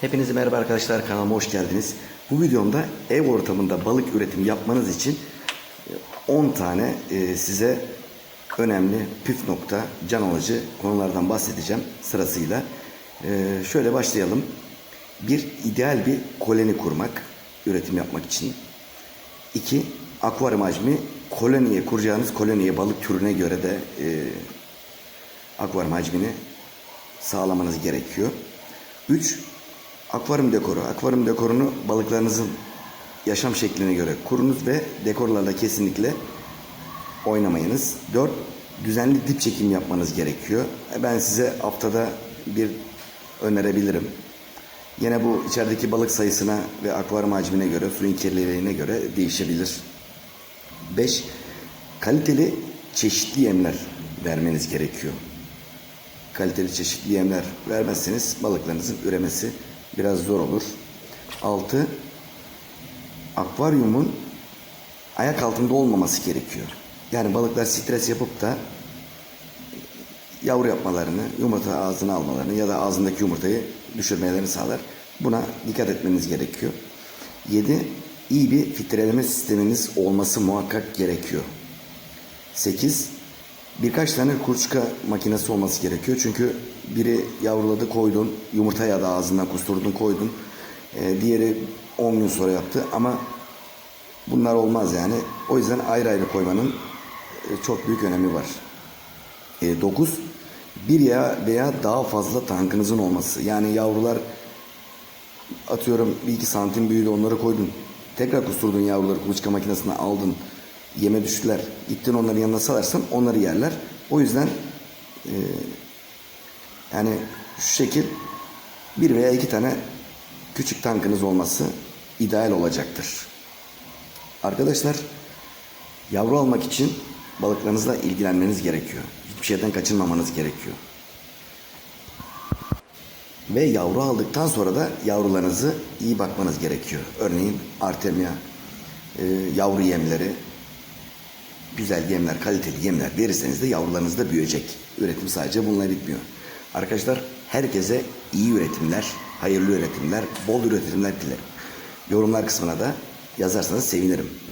Hepinize merhaba arkadaşlar kanalıma hoş geldiniz. Bu videomda ev ortamında balık üretimi yapmanız için e, 10 tane e, size önemli püf nokta, can alıcı konulardan bahsedeceğim sırasıyla. E, Şöyle başlayalım. Bir ideal bir koloni kurmak, üretim yapmak için. İki, akvaryum hacmi koloniye kuracağınız koloniye balık türüne göre de e, akvaryum hacmini sağlamanız gerekiyor. 3. Akvaryum dekoru. Akvaryum dekorunu balıklarınızın yaşam şekline göre kurunuz ve dekorlarla kesinlikle oynamayınız. 4. Düzenli dip çekim yapmanız gerekiyor. E, Ben size haftada bir önerebilirim. Yine bu içerideki balık sayısına ve akvaryum hacmine göre, suyun kirliliğine göre değişebilir. 5. Kaliteli çeşitli yemler vermeniz gerekiyor kaliteli çeşitli yemler vermezseniz balıklarınızın üremesi biraz zor olur. 6. Akvaryumun ayak altında olmaması gerekiyor. Yani balıklar stres yapıp da yavru yapmalarını, yumurta ağzına almalarını ya da ağzındaki yumurtayı düşürmelerini sağlar. Buna dikkat etmeniz gerekiyor. 7. İyi bir filtreleme sisteminiz olması muhakkak gerekiyor. 8. Birkaç tane kuluçka makinesi olması gerekiyor. Çünkü biri yavruladı koydun, yumurtaya da ağzından kusturdun koydun. Ee, diğeri 10 gün sonra yaptı ama bunlar olmaz yani. O yüzden ayrı ayrı koymanın e, çok büyük önemi var. 9. Bir ya veya daha fazla tankınızın olması. Yani yavrular atıyorum bir iki santim büyüdü onları koydun. Tekrar kusturdun yavruları kuluçka makinesine aldın. Yeme düştüler. Gittin onların yanına salarsan onları yerler. O yüzden e, yani şu şekil bir veya iki tane küçük tankınız olması ideal olacaktır. Arkadaşlar yavru almak için balıklarınızla ilgilenmeniz gerekiyor. Hiçbir şeyden kaçınmamanız gerekiyor. Ve yavru aldıktan sonra da yavrularınızı iyi bakmanız gerekiyor. Örneğin artemia, e, yavru yemleri, güzel yemler, kaliteli yemler verirseniz de yavrularınız da büyüyecek. Üretim sadece bununla bitmiyor. Arkadaşlar herkese iyi üretimler, hayırlı üretimler, bol üretimler dilerim. Yorumlar kısmına da yazarsanız sevinirim.